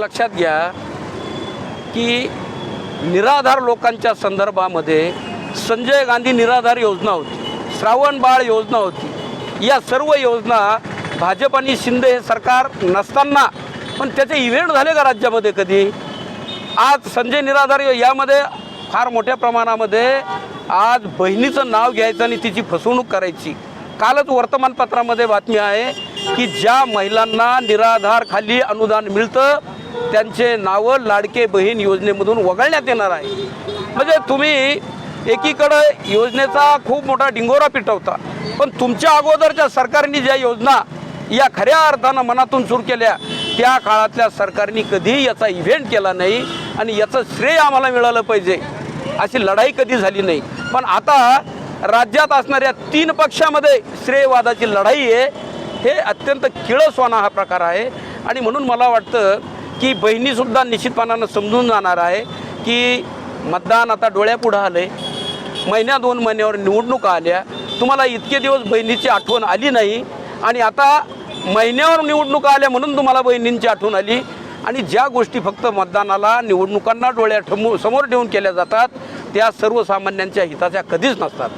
लक्षात घ्या की निराधार लोकांच्या संदर्भामध्ये संजय गांधी निराधार योजना होती श्रावण बाळ योजना होती. या सर्व योजना भाजप आणि शिंदे हे सरकार नसताना पण त्याचे इव्हेंट झाले का राज्यामध्ये कधी? आज संजय निराधार यामध्ये फार मोठ्या प्रमाणामध्ये आज बहिणीचं नाव घ्यायचं आणि तिची फसवणूक करायची. कालच वर्तमानपत्रामध्ये बातमी आहे की ज्या महिलांना निराधार खाली अनुदान मिळतं त्यांचे नावं लाडके बहीण योजनेमधून वगळण्यात येणार आहे. म्हणजे तुम्ही एकीकडं योजनेचा खूप मोठा डिंगोरा पिटवता पण तुमच्या अगोदरच्या सरकारने ज्या योजना या खऱ्या अर्थानं मनातून सुरू केल्या त्या काळातल्या सरकारने कधीही याचा इव्हेंट केला नाही आणि याचं श्रेय आम्हाला मिळालं पाहिजे. अशी लढाई कधी झाली नाही. पण आता राज्यात असणाऱ्या तीन पक्षामध्ये श्रेयवादाची लढाई आहे. हे अत्यंत किळसवाना हा प्रकार आहे. आणि म्हणून मला वाटतं की बहिणीसुद्धा निश्चितपणानं समजून जाणार आहे की मतदान आता डोळ्यापुढं आलं आहे महिन्या दोन महिन्यावर निवडणुका आल्या. तुम्हाला इतके दिवस बहिणीची आठवण आली नाही. आणि आता महिन्यावर निवडणुका आल्या म्हणून तुम्हाला बहिणींची आठवण आली. आणि ज्या गोष्टी फक्त मतदानाला निवडणुकांना डोळ्या ठमू समोर ठेवून केल्या जातात त्या सर्वसामान्यांच्या हिताच्या कधीच नसतात.